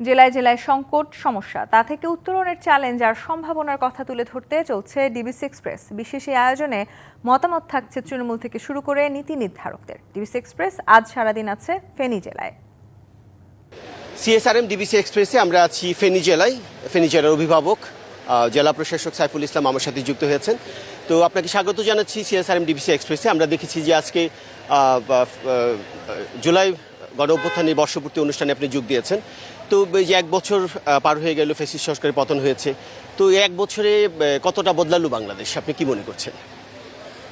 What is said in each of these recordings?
জেলায় জেলায় সংকট, সমস্যা, তা থেকে উত্তরণের চ্যালেঞ্জ আর সম্ভাবনার কথা তুলে ধরতে চলছে ডিবিসি এক্সপ্রেস বিশেষ এই আয়োজনে মতামত থাকছে তৃণমূল থেকে শুরু করে নীতি নির্ধারকদের। ডিবিসি এক্সপ্রেস আজ সারাদিন আছে ফেনী জেলায়। সিএসআরএম ডিবিসি এক্সপ্রেসে আমরা আছি ফেনী জেলায়। ফেনী জেলার অভিভাবক জেলা প্রশাসক সাইফুল ইসলাম আমার সাথে যুক্ত হয়েছেন। তো আপনাকে স্বাগত জানাচ্ছি সিএসআরএম ডিবিসি এক্সপ্রেসে আমরা দেখেছি যে আজকে জুলাই গণ অভ্যুত্থানের বর্ষপূর্তি অনুষ্ঠানে আপনি যোগ দিয়েছেন। তো এই যে এক বছর পার হয়ে গেল, ফেসিস সংস্কারের পতন হয়েছে। তো এক বছরে কতটা বদলালো বাংলাদেশ? আপনি কি মনে করছেন?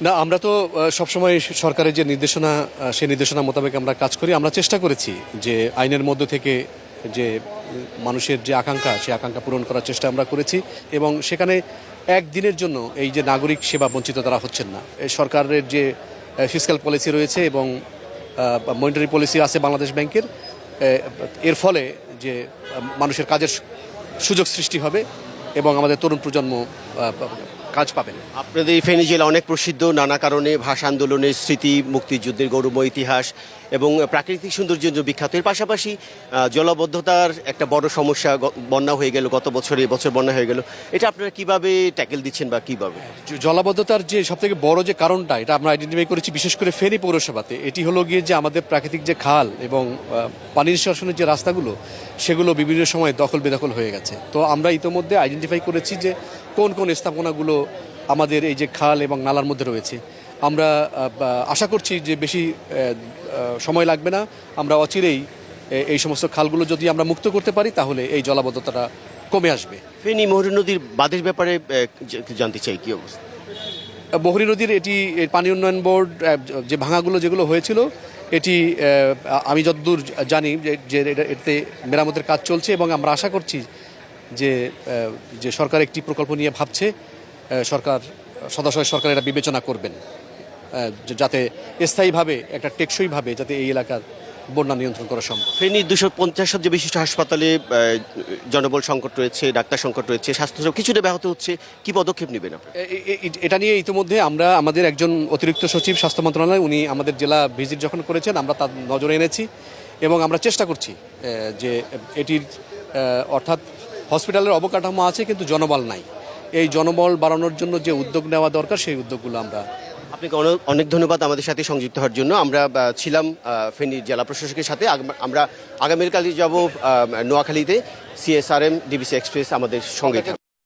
না, আমরা তো সবসময় সরকারের যে নির্দেশনা সেই নির্দেশনা মোতাবেক আমরা কাজ করি। আমরা চেষ্টা করেছি যে আইনের মধ্য থেকে যে মানুষের যে আকাঙ্ক্ষা, সেই আকাঙ্ক্ষা পূরণ করার চেষ্টা আমরা করেছি এবং সেখানে একদিনের জন্য এই যে নাগরিক সেবা বঞ্চিত তারা হচ্ছেন না। সরকারের যে ফিজিক্যাল পলিসি রয়েছে এবং মনিটারি পলিসি আছে বাংলাদেশ ব্যাংকের। এর ফলে যে মানুষের কাজের সুযোগ সৃষ্টি হবে এবং আমাদের তরুণ প্রজন্ম কাজ পাবেন আপনাদের এই ফেনী জেলা অনেক প্রসিদ্ধ, নানা কারণে ভাষা আন্দোলনের স্মৃতি, মুক্তিযুদ্ধের গৌরব ইতিহাস এবং প্রাকৃতিক সৌন্দর্যের জন্য বিখ্যাত। এর পাশাপাশি জলাবদ্ধতার একটা বড় সমস্যা বন্যা হয়ে গেল গত বছরে বছর বন্যা হয়ে গেল। এটা আপনারা কীভাবে ট্যাকেল দিচ্ছেন বা কীভাবে? জলাবদ্ধতার যে সবথেকে বড় যে কারণটা, এটা আমরা আইডেন্টিফাই করেছি বিশেষ করে ফেনী পৌরসভাতে। এটি হলো গিয়ে যে আমাদের প্রাকৃতিক যে খাল এবং পানি নিষ্কাশনের যে রাস্তাগুলো, সেগুলো বিভিন্ন সময় দখল বেদখল হয়ে গেছে। তো আমরা ইতোমধ্যে আইডেন্টিফাই করেছি যে কোন কোন স্থাপনাগুলো আমাদের এই যে খাল এবং নালার মধ্যে রয়েছে। আমরা আশা করছি যে বেশি সময় লাগবে না। আমরা অচিরেই এই সমস্ত খালগুলো যদি আমরা মুক্ত করতে পারি তাহলে এই জলাবদ্ধতাটা কমে আসবে। ফেনী মহুরী নদীর বাঁধের ব্যাপারে জানতে চাই কি অবস্থা? বহরী নদীর এটি পানি উন্নয়ন বোর্ড যে ভাঙাগুলো যেগুলো হয়েছিল এটি আমি যতদূর জানি যে- এতে মেরামতের কাজ চলছে এবং আমরা আশা করছি যে যে সরকার একটি প্রকল্প নিয়ে ভাবছে সরকার সদাশয় সরকার এটা বিবেচনা করবেন। যাতে স্থায়ীভাবে একটা টেকসইভাবে যাতে এই এলাকার বন্যা নিয়ন্ত্রণ করা সম্ভব। ফেনীর দুশো পঞ্চাশ শয্যা বিশিষ্ট হাসপাতালে জনবল সংকট রয়েছে ডাক্তার সংকট রয়েছে স্বাস্থ্য কিছুটা ব্যাহত হচ্ছে কি পদক্ষেপ নেবেন এটা নিয়ে ইতিমধ্যে আমরা আমাদের একজন অতিরিক্ত সচিব স্বাস্থ্য মন্ত্রণালয় উনি আমাদের জেলা ভিজিট যখন করেছেন আমরা তার নজরে এনেছি এবং আমরা চেষ্টা করছি যে এটির অর্থাৎ হসপিটালের অবকাঠামো আছে কিন্তু জনবল নাই। এই জনবল বাড়ানোর জন্য যে উদ্যোগ নেওয়া দরকার সেই উদ্যোগগুলো আমরা আপনাকে অনেক- অনেক ধন্যবাদ আমাদের সাথে সংযুক্ত হওয়ার জন্য। আমরা ছিলাম ফেনী জেলা প্রশাসকের সাথে। আমরা আগামীকালই যাব নোয়াখালীতে। সিএসআরএম ডিবিসি এক্সপ্রেস আমাদের সঙ্গে।